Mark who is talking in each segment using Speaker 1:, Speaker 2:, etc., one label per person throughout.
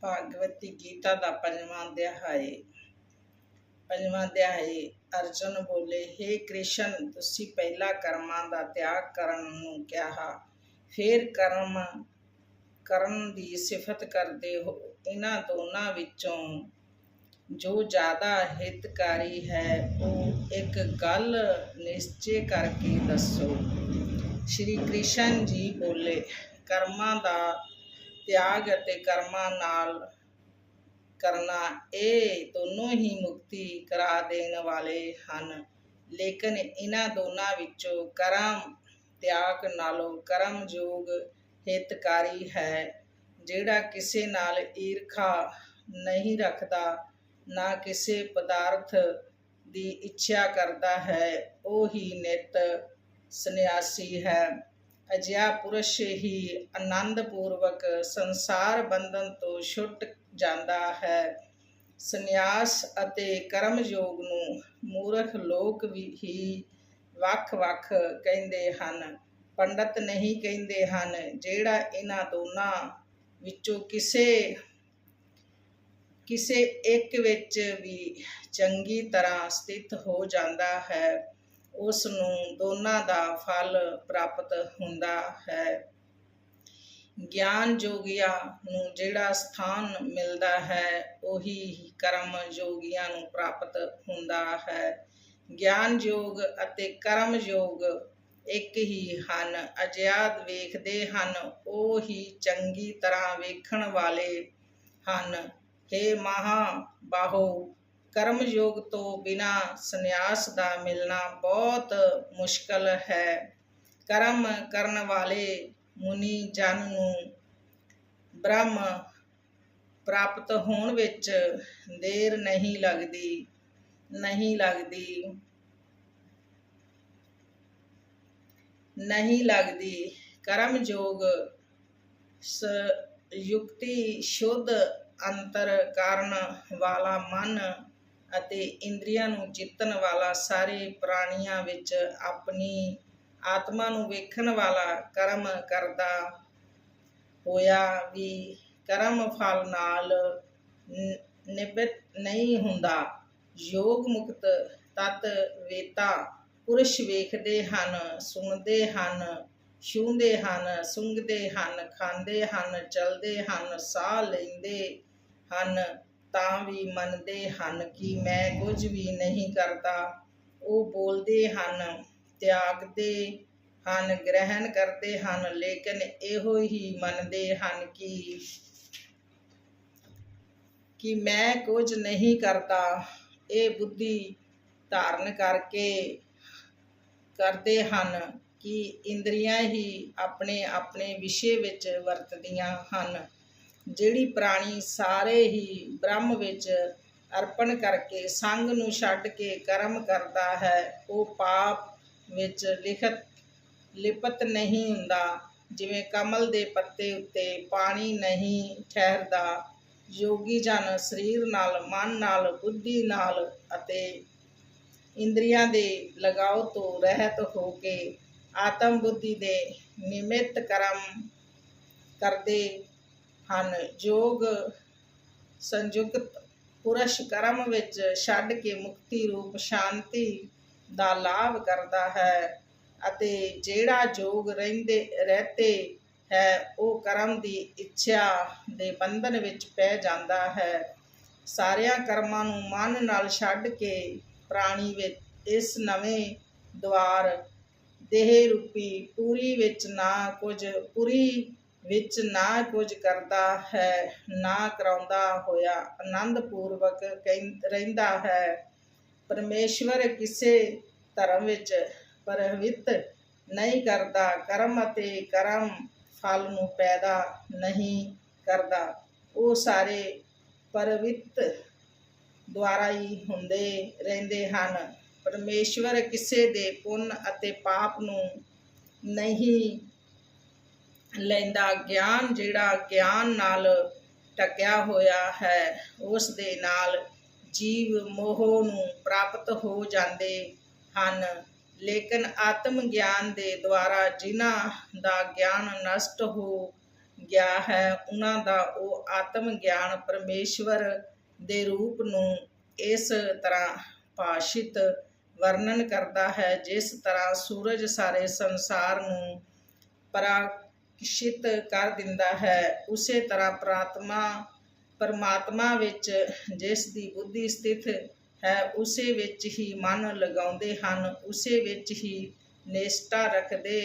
Speaker 1: ਭਾਗਵਤੀ ਗੀਤਾ ਦਾ ਪੰਜਵਾਂ ਅਧਿਆਇ। ਪੰਜਵਾਂ ਅਧਿਆਇ, ਅਰਜੁਨ ਬੋਲੇ हे ਕ੍ਰਿਸ਼ਨ, ਤੁਸੀਂ ਪਹਿਲਾ ਕਰਮਾਂ ਦਾ ਤਿਆਗ ਕਰਨ ਨੂੰ ਕਿਹਾ। ਫਿਰ ਕਰਮ ਕਰਨ ਦੀ ਸਿਫਤ ਕਰਦੇ ਹੋ। ਇਹਨਾਂ ਦੋਨਾਂ ਵਿੱਚੋਂ ਜੋ ਜ਼ਿਆਦਾ ਹਿਤਕਾਰੀ ਹੈ, ਉਹ ਇੱਕ ਗੱਲ ਨਿਸ਼ਚੈ ਕਰਕੇ ਦੱਸੋ। ਸ਼੍ਰੀ ਕ੍ਰਿਸ਼ਨ ਜੀ ਬੋਲੇ, ਕਰਮਾਂ ਦਾ ਤਿਆਗ ਅਤੇ ਕਰਮਾਂ ਨਾਲ ਕਰਨਾ, ਇਹ ਦੋਨੋਂ ਹੀ ਮੁਕਤੀ ਕਰਾ ਦੇਣ ਵਾਲੇ ਹਨ। ਲੇਕਿਨ ਇਹਨਾਂ ਦੋਨਾਂ ਵਿੱਚੋਂ ਕਰਮ ਤਿਆਗ ਨਾਲੋਂ ਕਰਮ ਯੋਗ ਹਿਤਕਾਰੀ ਹੈ, ਜਿਹੜਾ ਕਿਸੇ ਨਾਲ ਈਰਖਾ ਨਹੀਂ ਰੱਖਦਾ, ਨਾ ਕਿਸੇ ਪਦਾਰਥ ਦੀ ਇੱਛਾ ਕਰਦਾ ਹੈ। ਉਹ ਹੀ ਨਿਤ ਸੰਨਿਆਸੀ ਹੈ। ਅਜਿਹਾ ਪੁਰਸ਼ ਹੀ ਆਨੰਦ ਪੂਰਵਕ ਸੰਸਾਰ ਬੰਧਨ ਤੋਂ ਛੁੱਟ ਜਾਂਦਾ ਹੈ। ਸੰਨਿਆਸ ਅਤੇ ਕਰਮ ਯੋਗ ਨੂੰ ਮੂਰਖ ਲੋਕ ਵੀ ਹੀ ਵੱਖ-ਵੱਖ ਕਹਿੰਦੇ ਹਨ। ਪੰਡਤ ਨਹੀਂ ਕਹਿੰਦੇ ਹਨ, ਜਿਹੜਾ ਇਹਨਾਂ ਦੋਨਾਂ ਵਿੱਚੋਂ ਕਿਸੇ ਕਿਸੇ ਇੱਕ ਵਿੱਚ ਵੀ ਚੰਗੀ ਤਰ੍ਹਾਂ ਸਥਿਤ ਹੋ ਜਾਂਦਾ ਹੈ। ਉਸ ਨੂੰ ਦੋਨਾਂ ਦਾ ਫਲ ਪ੍ਰਾਪਤ ਹੁੰਦਾ ਹੈ। ਗਿਆਨ ਜੋਗੀਆਂ ਨੂੰ ਜਿਹੜਾ ਸਥਾਨ ਮਿਲਦਾ ਹੈ, ਉਹੀ ਕਰਮ ਯੋਗੀਆਂ ਨੂੰ ਪ੍ਰਾਪਤ ਹੁੰਦਾ ਹੈ। ਗਿਆਨ ਯੋਗ ਅਤੇ ਕਰਮ ਯੋਗ ਇੱਕ ਹੀ ਹਨ ਅਜਿਆਦ ਵੇਖਦੇ ਹਨ, ਉਹ ਹੀ ਚੰਗੀ ਤਰ੍ਹਾਂ ਵੇਖਣ ਵਾਲੇ ਹਨ। हे ਮਹਾ ਬਾਹੋ ਕਰਮ ਯੋਗ ਤੋਂ ਬਿਨਾ ਸੰਨਿਆਸ ਦਾ ਮਿਲਣਾ ਬਹੁਤ ਮੁਸ਼ਕਲ ਹੈ। ਕਰਮ ਕਰਨ ਵਾਲੇ ਮੁਨੀ ਜਨ ਨੂੰ ਬ੍ਰਹਮ ਪ੍ਰਾਪਤ ਹੋਣ ਵਿੱਚ ਦੇਰ ਨਹੀਂ ਲੱਗਦੀ ਨਹੀਂ ਲੱਗਦੀ ਨਹੀਂ ਲੱਗਦੀ। ਕਰਮ ਯੋਗ ਯੁਕਤੀ ਸ਼ੁੱਧ ਅੰਤਰ ਕਾਰਨ ਵਾਲਾ ਮਨ ਅਤੇ ਇੰਦਰੀਆਂ ਨੂੰ ਜਿੱਤਣ ਵਾਲਾ ਸਾਰੇ ਪ੍ਰਾਣੀਆਂ ਵਿੱਚ ਆਪਣੀ ਆਤਮਾ ਨੂੰ ਵੇਖਣ ਵਾਲਾ ਕਰਮ ਕਰਦਾ ਹੋਇਆ ਵੀ ਕਰਮ ਫਲ ਨਾਲ ਨਿਬਤ ਨਹੀਂ ਹੁੰਦਾ। ਯੋਗ ਮੁਕਤ ਤਤ ਵੇਤਾ ਪੁਰਸ਼ ਵੇਖਦੇ ਹਨ, ਸੁਣਦੇ ਹਨ ਛੂੰਦੇ ਹਨ ਸੁੰਘਦੇ ਹਨ, ਖਾਂਦੇ ਹਨ, ਚਲਦੇ ਹਨ, ਸਾਹ ਲੈਂਦੇ ਹਨ। ਤਾਂ ਵੀ ਮੰਨਦੇ ਹਨ ਕਿ ਮੈਂ ਕੁਝ ਵੀ ਨਹੀਂ ਕਰਦਾ। ਉਹ ਬੋਲਦੇ ਹਨ, ਤਿਆਗਦੇ ਹਨ, ਗ੍ਰਹਿਣ ਕਰਦੇ ਹਨ, ਲੇਕਿਨ ਇਹੋ ਹੀ ਮੰਨਦੇ ਹਨ ਕਿ ਕਿ ਮੈਂ ਕੁਝ ਨਹੀਂ ਕਰਦਾ। ਇਹ ਬੁੱਧੀ ਧਾਰਨ ਕਰਕੇ ਕਰਦੇ ਹਨ ਕਿ ਇੰਦਰੀਆਂ ਹੀ ਆਪਣੇ ਆਪਣੇ ਵਿਸ਼ੇ ਵਿੱਚ ਵਰਤਦੀਆਂ ਹਨ। ਜਿਹੜੀ ਪ੍ਰਾਣੀ ਸਾਰੇ ਹੀ ਬ੍ਰਹਮ ਵਿੱਚ ਅਰਪਣ ਕਰਕੇ ਸੰਗ ਨੂੰ ਛੱਡ ਕੇ ਕਰਮ ਕਰਦਾ ਹੈ, ਉਹ ਪਾਪ ਵਿੱਚ ਲਿਖਤ, ਲਿਪਤ ਨਹੀਂ ਹੁੰਦਾ। ਜਿਵੇਂ ਕਮਲ ਦੇ ਪੱਤੇ ਉੱਤੇ ਪਾਣੀ ਨਹੀਂ ਠਹਿਰਦਾ ਯੋਗੀ ਜਨ ਸਰੀਰ ਨਾਲ, ਮਨ ਨਾਲ, ਬੁੱਧੀ ਨਾਲ ਅਤੇ ਇੰਦਰੀਆਂ ਦੇ ਲਗਾਓ ਤੋਂ ਰਹਿਤ ਹੋ ਕੇ ਆਤਮ ਬੁੱਧੀ ਦੇ ਨਿਮਿਤ ਕਰਮ ਕਰਦੇ ਹਨ। ਯੋਗ ਸੰਯੁਕਤ ਪੁਰਸ਼ ਕਰਮ ਵਿੱਚ ਛੱਡ ਕੇ ਮੁਕਤੀ ਰੂਪ ਸ਼ਾਂਤੀ ਦਾ ਲਾਭ ਕਰਦਾ ਹੈ ਅਤੇ ਜਿਹੜਾ ਜੋਗ ਰਹਿੰਦੇ, ਰਹਤੇ ਹੈ, ਉਹ ਕਰਮ ਦੀ ਇੱਛਾ ਦੇ ਬੰਧਨ ਵਿੱਚ ਪੈ ਜਾਂਦਾ ਹੈ। ਸਾਰਿਆਂ ਕਰਮਾਂ ਨੂੰ ਮਨ ਨਾਲ ਛੱਡ ਕੇ ਪ੍ਰਾਣੀ ਵਿੱਚ ਇਸ ਨਵੇਂ ਦੁਆਰ ਦੇਹ ਰੂਪੀ ਪੂਰੀ ਵਿੱਚ ਨਾ ਕੁਝ ਪੂਰੀ ਵਿੱਚ ਨਾ ਕੁਝ ਕਰਦਾ ਹੈ, ਨਾ ਕਰਾਉਂਦਾ ਹੋਇਆ ਆਨੰਦ ਪੂਰਵਕ ਰਹਿੰਦਾ ਹੈ। ਪਰਮੇਸ਼ਵਰ ਕਿਸੇ ਧਰਮ ਵਿੱਚ ਪ੍ਰਵਿੱਤ ਨਹੀਂ ਕਰਦਾ, ਕਰਮ ਅਤੇ ਕਰਮ ਫਲ ਨੂੰ ਪੈਦਾ ਨਹੀਂ ਕਰਦਾ। ਉਹ ਸਾਰੇ ਪਰਵਿੱਤ ਦੁਆਰਾ ਹੀ ਹੁੰਦੇ ਰਹਿੰਦੇ ਹਨ। ਪਰਮੇਸ਼ਵਰ ਕਿਸੇ ਦੇ ਪੁੰਨ ਅਤੇ ਪਾਪ ਨੂੰ ਨਹੀਂ ਲੈਂਦਾ ਗਿਆਨ, ਜਿਹੜਾ ਗਿਆਨ ਨਾਲ ਟਕਿਆ ਹੋਇਆ ਹੈ, ਉਸ ਦੇ ਨਾਲ ਜੀਵ ਮੋਹ ਨੂੰ ਪ੍ਰਾਪਤ ਹੋ ਜਾਂਦੇ ਹਨ। ਲੇਕਿਨ ਆਤਮ ਗਿਆਨ ਦੇ ਦੁਆਰਾ ਜਿਨ੍ਹਾਂ ਦਾ ਗਿਆਨ ਨਸ਼ਟ ਹੋ ਗਿਆ ਹੈ, ਉਹਨਾਂ ਦਾ ਉਹ ਆਤਮ ਗਿਆਨ ਪਰਮੇਸ਼ਵਰ ਦੇ ਰੂਪ ਨੂੰ ਇਸ ਤਰ੍ਹਾਂ ਭਾਸ਼ਿਤ ਵਰਣਨ ਕਰਦਾ ਹੈ, ਜਿਸ ਤਰ੍ਹਾਂ ਸੂਰਜ ਸਾਰੇ ਸੰਸਾਰ ਨੂੰ ਪ੍ਰਕਾਸ਼ਿਤ ਕਰ ਦਿੰਦਾ ਹੈ। ਉਸੇ ਤਰ੍ਹਾਂ ਪ੍ਰਾਤਮਾ ਪਰਮਾਤਮਾ ਵਿੱਚ ਜਿਸ ਦੀ ਬੁੱਧੀ ਸਥਿਤ ਹੈ, ਉਸੇ ਵਿੱਚ ਹੀ ਮਨ ਲਗਾਉਂਦੇ ਹਨ, ਉਸੇ ਵਿੱਚ ਹੀ ਨਿਸ਼ਠਾ ਰੱਖਦੇ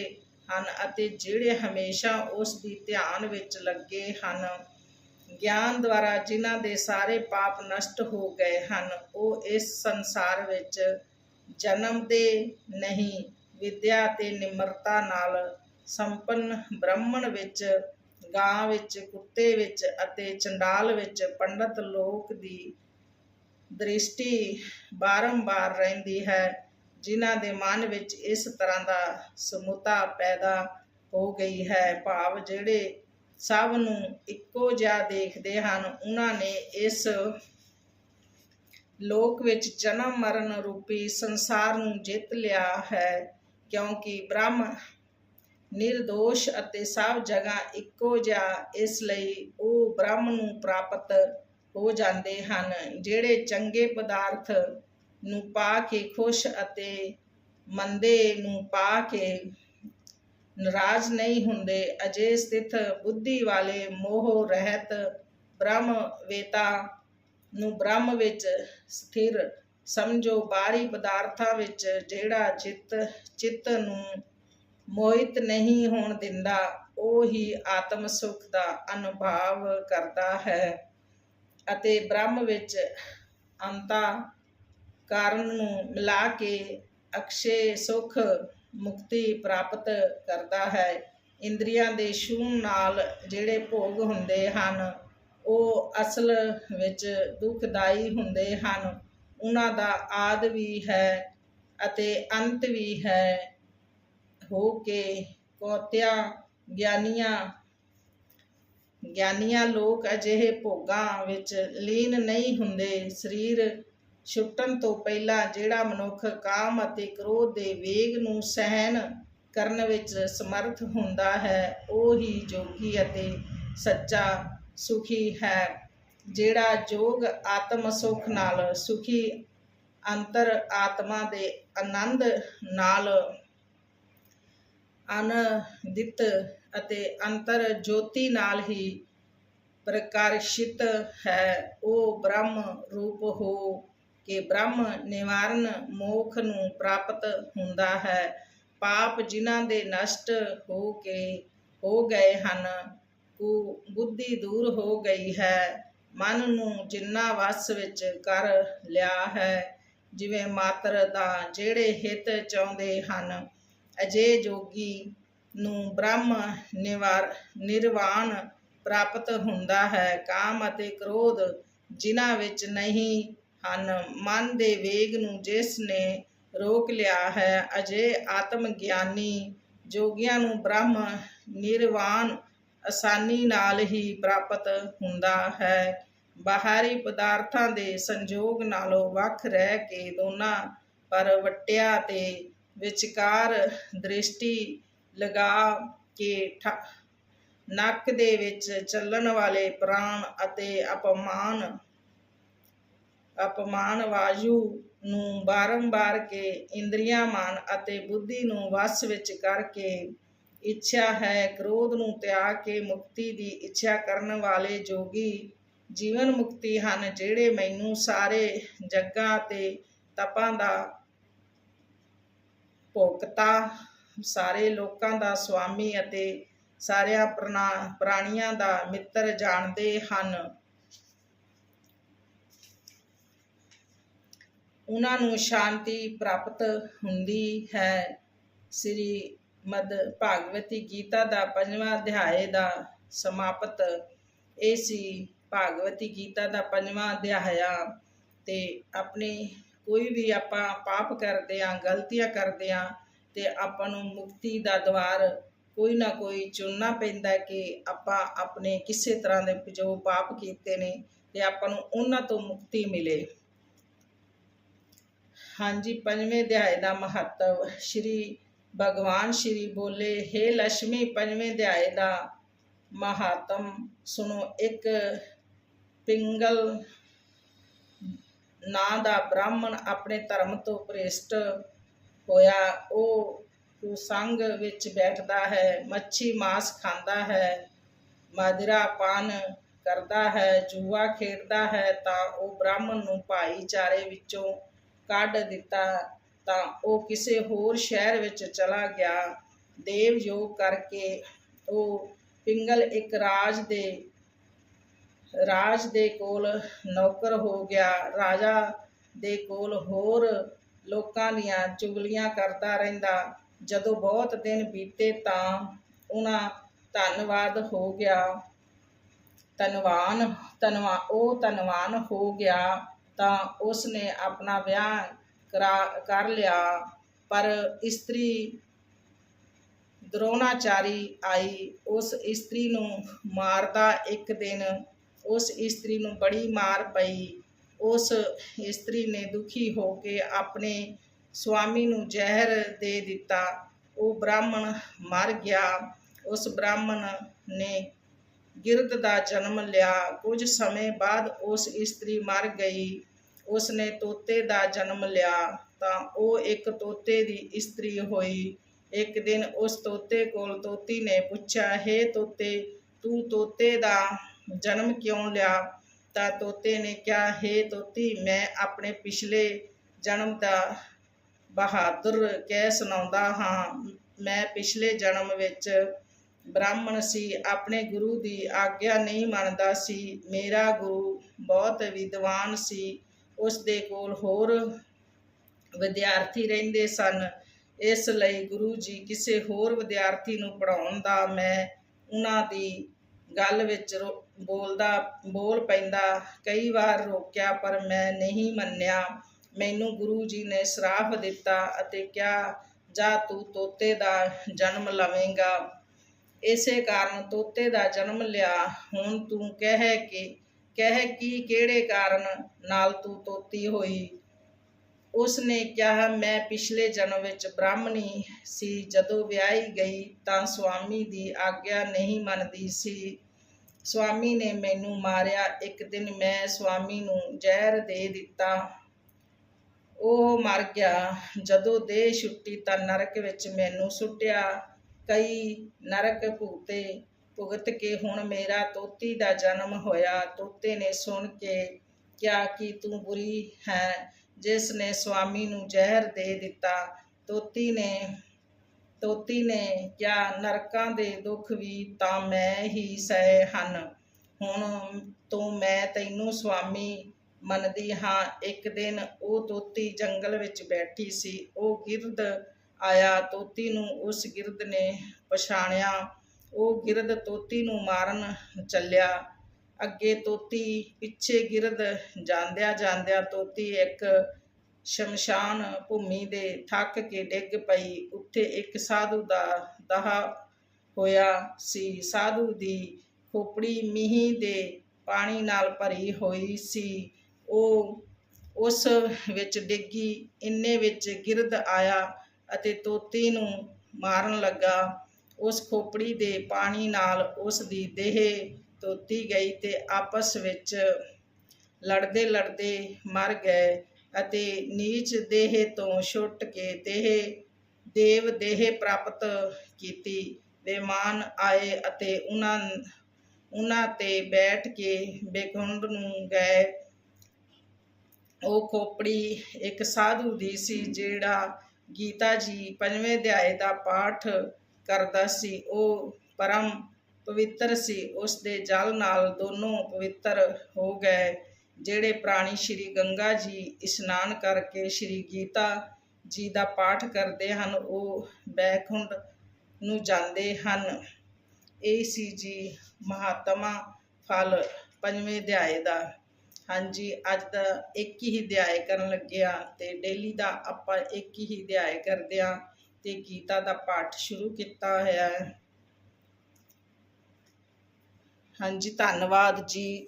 Speaker 1: ਹਨ ਅਤੇ ਜਿਹੜੇ ਹਮੇਸ਼ਾ ਉਸ ਦੀ ਧਿਆਨ ਵਿੱਚ ਲੱਗੇ ਹਨ, ਗਿਆਨ ਦੁਆਰਾ ਜਿਨ੍ਹਾਂ ਦੇ ਸਾਰੇ ਪਾਪ ਨਸ਼ਟ ਹੋ ਗਏ ਹਨ, ਉਹ ਇਸ ਸੰਸਾਰ ਵਿੱਚ ਜਨਮ ਦੇ ਨਹੀਂ, ਵਿਦਿਆ ਤੇ ਨਿਮਰਤਾ ਨਾਲ ਸੰਪੰਨ ਬ੍ਰਾਹਮਣ ਵਿੱਚ, ਗਾਂ ਵਿੱਚ, ਕੁੱਤੇ ਵਿੱਚ ਅਤੇ ਚੰਡਾਲ ਵਿੱਚ ਪੰਡਤ ਲੋਕ ਦੀ ਦ੍ਰਿਸ਼ਟੀ ਬਾਰੰਬਾਰ ਰਹਿੰਦੀ ਹੈ, ਜਿਨ੍ਹਾਂ ਦੇ ਮਨ ਵਿੱਚ ਇਸ ਤਰ੍ਹਾਂ ਦਾ ਸਮੁਤਾ ਪੈਦਾ ਹੋ ਗਈ ਹੈ। ਭਾਵ ਜਿਹੜੇ ਸਭ ਨੂੰ ਇੱਕੋ ਜਿਹਾ ਦੇਖਦੇ ਹਨ, ਉਹਨਾਂ ਨੇ ਇਸ ਲੋਕ ਵਿੱਚ ਜਨਮ ਮਰਨ ਰੂਪੀ ਸੰਸਾਰ ਨੂੰ ਜਿੱਤ ਲਿਆ ਹੈ, ਕਿਉਂਕਿ ਬ੍ਰਹਮ ਨਿਰਦੋਸ਼ ਅਤੇ ਸਭ ਜਗ੍ਹਾ ਇੱਕੋ ਜਿਹਾ, ਇਸ ਲਈ ਉਹ ਬ੍ਰਹਮ ਨੂੰ ਪ੍ਰਾਪਤ ਹੋ ਜਾਂਦੇ ਹਨ, ਜਿਹੜੇ ਚੰਗੇ ਪਦਾਰਥ ਨੂੰ ਪਾ ਕੇ ਖੁਸ਼ ਅਤੇ ਮੰਦੇ ਨੂੰ ਪਾ ਕੇ ਨਾਰਾਜ਼ ਨਹੀਂ ਹੁੰਦੇ। ਅਜੇ ਸਥਿਤ ਬੁੱਧੀ ਵਾਲੇ ਮੋਹ ਰਹਿਤ ਬ੍ਰਹਮ ਵੇਤਾ ਨੂੰ ਬ੍ਰਹਮ ਵਿੱਚ ਸਥਿਰ ਸਮਝੋ। ਬਾਹਰੀ ਪਦਾਰਥਾਂ ਵਿੱਚ ਜਿਹੜਾ ਚਿੱਤ ਚਿੱਤ ਨੂੰ ਮੋਹਿਤ ਨਹੀਂ ਹੋਣ ਦਿੰਦਾ, ਉਹ ਹੀ ਆਤਮ ਸੁਖ ਦਾ ਅਨੁਭਵ ਕਰਦਾ ਹੈ ਅਤੇ ਬ੍ਰਹਮ ਵਿੱਚ ਅੰਤਾ ਕਾਰਨ ਨੂੰ ਮਿਲਾ ਕੇ ਅਕਸ਼ੇ ਸੁਖ ਮੁਕਤੀ ਪ੍ਰਾਪਤ ਕਰਦਾ ਹੈ। ਇੰਦਰੀਆਂ ਦੇ ਸ਼ੂਨ ਨਾਲ ਜਿਹੜੇ ਭੋਗ ਹੁੰਦੇ ਹਨ, ਉਹ ਅਸਲ ਵਿੱਚ ਦੁਖਦਾਈ ਹੁੰਦੇ ਹਨ। ਉਹਨਾਂ ਦਾ ਆਦ ਵੀ ਹੈ ਅਤੇ ਅੰਤ ਵੀ ਹੈ। ਹੋ ਕੇ ਕੋਤਿਆ ਗਿਆਨੀਆਂ ਗਿਆਨੀਆਂ ਲੋਕ ਅਜਿਹੇ ਭੋਗਾਂ ਵਿੱਚ ਲੀਨ ਨਹੀਂ ਹੁੰਦੇ। ਸਰੀਰ ਛੁੱਟਣ ਤੋਂ ਪਹਿਲਾਂ ਜਿਹੜਾ ਮਨੁੱਖ ਕਾਮ ਅਤੇ ਕ੍ਰੋਧ ਦੇ ਵੇਗ ਨੂੰ ਸਹਿਨ ਕਰਨ ਵਿੱਚ ਸਮਰਥ ਹੁੰਦਾ ਹੈ, ਉਹ ਹੀ ਜੋਗੀ ਅਤੇ ਸੱਚਾ ਸੁਖੀ ਹੈ, ਜਿਹੜਾ ਜੋਗ ਆਤਮ ਸੁਖ ਨਾਲ ਸੁਖੀ ਅੰਤਰ ਆਤਮਾ ਦੇ ਆਨੰਦ ਨਾਲ ਅਨੰਦਿਤ ਅਤੇ ਅੰਤਰ ਜੋਤੀ ਨਾਲ ਹੀ ਪ੍ਰਕਾਸ਼ਿਤ ਹੈ। ਉਹ ਬ੍ਰਹਮ ਰੂਪ ਹੋ ਕੇ ਬ੍ਰਹਮ ਨਿਵਾਰਨ ਮੋਖ ਨੂੰ ਪ੍ਰਾਪਤ ਹੁੰਦਾ ਹੈ। ਪਾਪ ਜਿਨ੍ਹਾਂ ਦੇ ਨਸ਼ਟ ਹੋ ਕੇ ਹੋ ਗਏ ਹਨ, ਕੁ ਬੁੱਧੀ ਦੂਰ ਹੋ ਗਈ ਹੈ। ਮਨ ਨੂੰ ਜਿੰਨਾ ਵਸ ਵਿੱਚ ਕਰ ਲਿਆ ਹੈ, ਜਿਵੇਂ ਮਾਤਰ ਦਾ ਜਿਹੜੇ ਹਿੱਤ ਚਾਹੁੰਦੇ ਹਨ ਅਜੇ ਜੋਗੀ ਨੂੰ ਬ੍ਰਹਮ ਨਿਵਾਰ, ਨਿਰਵਾਣ ਪ੍ਰਾਪਤ ਹੁੰਦਾ ਹੈ। ਕਾਮ ਅਤੇ ਕ੍ਰੋਧ ਜਿਨ੍ਹਾਂ ਵਿੱਚ ਨਹੀਂ ਹਨ, ਮਨ ਦੇ ਵੇਗ ਨੂੰ ਜਿਸ ਨੇ ਰੋਕ ਲਿਆ ਹੈ, ਅਜੇ ਆਤਮ ਗਿਆਨੀ ਜੋਗੀਆਂ ਨੂੰ ਬ੍ਰਹਮ ਨਿਰਵਾਣ ਆਸਾਨੀ ਨਾਲ ਹੀ ਪ੍ਰਾਪਤ ਹੁੰਦਾ ਹੈ। ਬਾਹਰੀ ਪਦਾਰਥਾਂ ਦੇ ਸੰਜੋਗ ਨਾਲੋਂ ਵੱਖ ਰਹਿ ਕੇ ਦੋਨਾਂ ਪਰ ਵਟਿਆ ਤੇ ਵਿਚਕਾਰ ਦ੍ਰਿਸ਼ਟੀ ਲਗਾ ਕੇ ਨੱਕ ਦੇ ਵਿੱਚ ਚੱਲਣ ਵਾਲੇ ਪ੍ਰਾਣ ਅਤੇ ਅਪਮਾਨ ਅਪਮਾਨ ਵਾਯੂ ਨੂੰ ਬਾਰੰਬਾਰ ਕੇ ਇੰਦਰੀਆਂ ਮਾਨ ਅਤੇ ਬੁੱਧੀ ਨੂੰ ਵਸ ਵਿੱਚ ਕਰਕੇ ਇੱਛਾ ਹੈ, ਕ੍ਰੋਧ ਨੂੰ ਤਿਆਗ ਕੇ ਮੁਕਤੀ ਦੀ ਇੱਛਾ ਕਰਨ ਵਾਲੇ ਜੋਗੀ ਜੀਵਨ ਮੁਕਤੀ ਹਨ, ਜਿਹੜੇ ਮੈਨੂੰ ਸਾਰੇ ਜੱਗਾਂ ਤੇ ਤਪਾਂ ਦਾ ਭੋਗਤਾ ਸਾਰੇ ਲੋਕਾਂ ਦਾ ਸੁਆਮੀ ਅਤੇ ਸਾਰਿਆਂ ਪ੍ਰਾਣੀਆਂ ਦਾ ਮਿੱਤਰ ਜਾਣਦੇ ਹਨ। ਉਹਨਾਂ ਨੂੰ ਸ਼ਾਂਤੀ ਪ੍ਰਾਪਤ ਹੁੰਦੀ ਹੈ। ਸ੍ਰੀ ਮਦ ਭਾਗਵਤੀ ਗੀਤਾ ਦਾ ਪੰਜਵਾਂ ਅਧਿਆਏ ਦਾ ਸਮਾਪਤ। ਇਹ ਸੀ ਭਾਗਵਤੀ ਗੀਤਾ ਦਾ ਪੰਜਵਾਂ ਅਧਿਆਇਆ ਤੇ ਆਪਣੇ ਕੋਈ ਵੀ ਆਪਾਂ ਪਾਪ ਕਰਦੇ ਆ ਗਲਤੀਆਂ ਕਰਦੇ ਆ ਤੇ ਆਪਾਂ ਨੂੰ ਮੁਕਤੀ ਦਾ ਦਵਾਰ ਕੋਈ ਨਾ ਕੋਈ ਚੁਣਨਾ ਪੈਂਦਾ ਕਿ ਆਪਾਂ ਆਪਣੇ ਕਿਸੇ ਤਰ੍ਹਾਂ ਦੇ ਜੋ ਪਾਪ ਕੀਤੇ ਨੇ ਤੇ ਆਪਾਂ ਨੂੰ ਉਹਨਾਂ ਤੋਂ ਮੁਕਤੀ ਮਿਲੇ। ਹਾਂਜੀ, ਪੰਜਵੇਂ ਅਧਿਆਏ ਦਾ ਮਹੱਤਵ, ਸ਼੍ਰੀ ਭਗਵਾਨ ਸ਼੍ਰੀ ਬੋਲੇ हे ਲక్ష్ਮੀ ਪੰਜਵੇਂ ਅਧਿਆਏ ਦਾ ਮਹਾਤਮ, ਸੁਣੋ, ਇੱਕ ਪਿੰਗਲ ਨਾਂ ਦਾ ਬ੍ਰਾਹਮਣ ਆਪਣੇ ਧਰਮ ਤੋਂ ਭ੍ਰਿਸ਼ਟ ਹੋਇਆ, ਉਹ ਕੁਸੰਗ ਵਿੱਚ ਬੈਠਦਾ ਹੈ, ਮੱਛੀ ਮਾਸ ਖਾਂਦਾ ਹੈ, ਮਦਰਾ ਪਾਨ ਕਰਦਾ ਹੈ, ਜੂਆ ਖੇਡਦਾ ਹੈ, ਤਾਂ ਉਹ ਬ੍ਰਾਹਮਣ ਨੂੰ ਭਾਈਚਾਰੇ ਵਿੱਚੋਂ ਕੱਢ ਦਿੱਤਾ, ਤਾਂ ਉਹ ਕਿਸੇ ਹੋਰ ਸ਼ਹਿਰ ਵਿੱਚ ਚਲਾ ਗਿਆ। ਦੇਵ ਯੋਗ ਕਰਕੇ ਉਹ ਪਿੰਗਲ ਇੱਕ ਰਾਜ ਦੇ ਰਾਜ ਦੇ ਕੋਲ ਨੌਕਰ ਹੋ ਗਿਆ, ਰਾਜਾ ਦੇ ਕੋਲ ਹੋਰ ਲੋਕਾਂ ਦੀਆਂ ਚੁਗਲੀਆਂ ਕਰਦਾ ਰਹਿੰਦਾ। ਜਦੋਂ ਬਹੁਤ ਦਿਨ ਬੀਤੇ ਤਾਂ ਉਹਨਾਂ ਧੰਨਵਾਦ ਹੋ ਗਿਆ। ਧਨਵਾਨ, ਧਨਵਾ, ਉਹ ਧਨਵਾਨ ਹੋ ਗਿਆ ਤਾਂ ਉਸ ਨੇ ਆਪਣਾ ਵਿਆਹ ਕਰਾ, ਕਰ ਲਿਆ। ਪਰ ਇਸਤਰੀ ਦਰੋਣਾਚਾਰੀ ਆਈ। ਉਸ ਇਸਤਰੀ ਨੂੰ ਮਾਰਦਾ ਇੱਕ ਦਿਨ ਉਸ ਇਸਤਰੀ ਨੂੰ ਬੜੀ ਮਾਰ ਪਈ। ਉਸ ਇਸਤਰੀ ਨੇ ਦੁਖੀ ਹੋ ਕੇ ਆਪਣੇ ਸਵਾਮੀ ਨੂੰ ਜ਼ਹਿਰ ਦੇ ਦਿੱਤਾ। ਉਹ ਬ੍ਰਾਹਮਣ ਮਰ ਗਿਆ। ਉਸ ਬ੍ਰਾਹਮਣ ਨੇ ਗਿਰਦ ਦਾ ਜਨਮ ਲਿਆ। ਕੁਝ ਸਮੇਂ ਬਾਅਦ ਉਸ ਇਸਤਰੀ ਮਰ ਗਈ। ਉਸ ਨੇ ਤੋਤੇ ਦਾ ਜਨਮ ਲਿਆ। ਤਾਂ ਉਹ ਇੱਕ ਤੋਤੇ ਦੀ ਇਸਤਰੀ ਹੋਈ। ਇੱਕ ਦਿਨ ਉਸ ਤੋਤੇ ਕੋਲ ਤੋਤੀ ਨੇ ਪੁੱਛਿਆ, ਹੈ ਤੋਤੇ, ਤੂੰ ਤੋਤੇ ਦਾ ਜਨਮ ਕਿਉਂ ਲਿਆ? ਤਾਂ ਤੋਤੇ ਨੇ ਕਿਹਾ, ਹੈ ਤੋਤੀ, ਮੈਂ ਆਪਣੇ ਪਿਛਲੇ ਜਨਮ ਦਾ ਬਹਾਦਰ ਕਹਿ ਸੁਣਾਉਂਦਾ ਹਾਂ। ਮੈਂ ਪਿਛਲੇ ਜਨਮ ਵਿੱਚ ਬ੍ਰਾਹਮਣ ਸੀ, ਆਪਣੇ ਗੁਰੂ ਦੀ ਆਗਿਆ ਨਹੀਂ ਮੰਨਦਾ ਸੀ। ਮੇਰਾ ਗੁਰੂ ਬਹੁਤ ਵਿਦਵਾਨ ਸੀ, ਉਸ ਦੇ ਕੋਲ ਹੋਰ ਵਿਦਿਆਰਥੀ ਰਹਿੰਦੇ ਸਨ। ਇਸ ਲਈ ਗੁਰੂ ਜੀ ਕਿਸੇ ਹੋਰ ਵਿਦਿਆਰਥੀ ਨੂੰ ਪੜਾਉਣ ਦਾ ਮੈਂ ਉਹਨਾਂ ਦੀ ਗੱਲ ਵਿੱਚ ਰੋ- ਬੋਲਦਾ, ਬੋਲ ਪੈਂਦਾ, ਕਈ ਵਾਰ ਰੋਕਿਆ, ਪਰ ਮੈਂ ਨਹੀਂ ਮੰਨਿਆ। ਮੈਨੂੰ ਗੁਰੂ ਜੀ ਨੇ ਸਰਾਪ ਦਿੱਤਾ ਅਤੇ ਕਿਹਾ, ਜਾ ਤੂੰ ਤੋਤੇ ਦਾ ਜਨਮ ਲਵੇਂਗਾ। ਇਸੇ ਕਾਰਨ ਤੋਤੇ ਦਾ ਜਨਮ ਲਿਆ। ਹੁਣ ਤੂੰ ਕਹਿ ਕਿ, ਕਹਿ ਕੀ ਕਿਹੜੇ ਕਾਰਨ ਨਾਲ ਤੂੰ ਤੋਤੀ ਹੋਈ? ਉਸ ਨੇ ਕਿਹਾ, ਮੈਂ ਪਿਛਲੇ ਜਨਮ ਵਿੱਚ ਬ੍ਰਾਹਮਣੀ ਸੀ। ਜਦੋਂ ਵਿਆਹੀ ਗਈ ਤਾਂ ਸੁਆਮੀ ਦੀ ਆਗਿਆ ਨਹੀਂ ਮੰਨਦੀ ਸੀ। ਸੁਆਮੀ ਨੇ ਮੈਨੂੰ ਮਾਰਿਆ। ਇੱਕ ਦਿਨ ਮੈਂ ਸੁਆਮੀ ਨੂੰ ਜ਼ਹਿਰ ਦੇ ਦਿੱਤਾ। ਉਹ ਮਰ ਗਿਆ। ਜਦੋਂ ਦੇਹ ਛੁੱਟੀ ਤਾਂ ਨਰਕ ਵਿੱਚ ਮੈਨੂੰ ਸੁੱਟਿਆ। ਕਈ ਨਰਕ ਭੂਤੇ ਭੁਗਤ ਕੇ ਹੁਣ ਮੇਰਾ ਤੋਤੀ ਦਾ ਜਨਮ ਹੋਇਆ। ਤੋਤੇ ਨੇ ਸੁਣ ਕੇ ਕਿਹਾ ਕਿ ਤੂੰ ਬੁਰੀ ਹੈ। ਜਿਸ ਨੇ ਸੁਆਮੀ ਨੂੰ ਜ਼ਹਿਰ ਦੇ ਦਿੱਤਾ, ਤੋਤੀ ਨੇ ਤੋਤੀ ਨੇ ਕਿਹਾ, ਨਰਕਾਂ ਦੇ ਦੁੱਖ ਵੀ ਤਾਂ ਮੈਂ ਹੀ ਸਹੇ ਹਨ। ਹੁਣ ਤੋਂ ਮੈਂ ਤੈਨੂੰ ਸੁਆਮੀ ਮੰਨਦੀ ਹਾਂ। ਇੱਕ ਦਿਨ ਉਹ ਤੋਤੀ ਜੰਗਲ ਵਿੱਚ ਬੈਠੀ ਸੀ। ਉਹ ਗਿਰਦ ਆਇਆ। ਤੋਤੀ ਨੂੰ ਉਸ ਗਿਰਦ ਨੇ ਪਛਾਣਿਆ। ਉਹ ਗਿਰਦ ਤੋਤੀ ਨੂੰ ਮਾਰਨ ਚੱਲਿਆ। ਅੱਗੇ ਤੋਤੀ, ਪਿੱਛੇ ਗਿਰਦ, ਜਾਂਦਿਆਂ ਜਾਂਦਿਆਂ ਤੋਤੀ ਇੱਕ ਸ਼ਮਸ਼ਾਨ ਭੂਮੀ ਦੇ ਥੱਕ ਕੇ ਡਿੱਗ ਪਈ। ਉੱਥੇ ਇੱਕ ਸਾਧੂ ਦਾ ਦਾਹ ਹੋਇਆ ਸੀ। ਸਾਧੂ ਦੀ ਖੋਪੜੀ ਮੀਂਹ ਦੇ ਪਾਣੀ ਨਾਲ ਭਰੀ ਹੋਈ ਸੀ। ਉਹ ਉਸ ਵਿੱਚ ਡਿੱਗੀ, ਇੰਨੇ ਵਿੱਚ ਗਿਰਦ ਆਇਆ ਅਤੇ ਤੋਤੀ ਨੂੰ ਮਾਰਨ ਲੱਗਾ। ਉਸ ਖੋਪੜੀ ਦੇ ਪਾਣੀ ਨਾਲ ਉਸ ਦੀ ਦੇਹ ਧੋਤੀ ਗਈ ਤੇ ਆਪਸ ਵਿੱਚ ਲੜਦੇ ਲੜਦੇ ਮਰ ਗਏ ਅਤੇ ਨੀਚ ਦੇਹ ਤੋਂ ਛੁੱਟ ਕੇ ਦੇਹ, ਦੇਵ ਦੇਹ ਪ੍ਰਾਪਤ ਕੀਤੀ। ਬੇਮਾਨ ਆਏ ਅਤੇ ਉਹਨਾਂ ਉਹਨਾਂ ਤੇ ਬੈਠ ਕੇ ਬੇਕੁੰਡ ਨੂੰ ਗਏ। ਉਹ ਖੋਪੜੀ ਇੱਕ ਸਾਧੂ ਦੀ ਸੀ ਜਿਹੜਾ ਗੀਤਾ ਜੀ ਪੰਜਵੇਂ ਅਧਿਆਏ ਦਾ ਪਾਠ ਕਰਦਾ ਸੀ। ਉਹ ਪਰਮ ਪਵਿੱਤਰ ਸੀ, ਉਸ ਦੇ ਜਲ ਨਾਲ ਦੋਨੋਂ ਪਵਿੱਤਰ ਹੋ ਗਏ, ਜਿਹੜੇ ਪ੍ਰਾਣੀ ਸ਼੍ਰੀ ਗੰਗਾ ਜੀ ਇਸ਼ਨਾਨ ਕਰਕੇ ਸ਼੍ਰੀ ਗੀਤਾ ਜੀ ਦਾ ਪਾਠ ਕਰਦੇ ਹਨ, ਉਹ ਬੈਕੁੰਡ ਨੂੰ ਜਾਂਦੇ ਹਨ। ਇਹ ਸੀ ਜੀ ਮਹਾਤਮਾ ਫਲ ਪੰਜਵੇਂ ਅਧਿਆਏ ਦਾ। ਹਾਂਜੀ, ਅੱਜ ਦਾ ਇੱਕ ਹੀ ਅਧਿਆਏ ਕਰਨ ਲੱਗਿਆ ਤੇ ਡੇਲੀ ਦਾ ਆਪਾਂ ਇੱਕ ਹੀ ਅਧਿਆਏ ਕਰਦੇ ਆ ਤੇ ਗੀਤਾ ਦਾ ਪਾਠ ਸ਼ੁਰੂ ਕੀਤਾ ਹੋਇਆ ਹੈ। ਹਾਂਜੀ ਧੰਨਵਾਦ ਜੀ।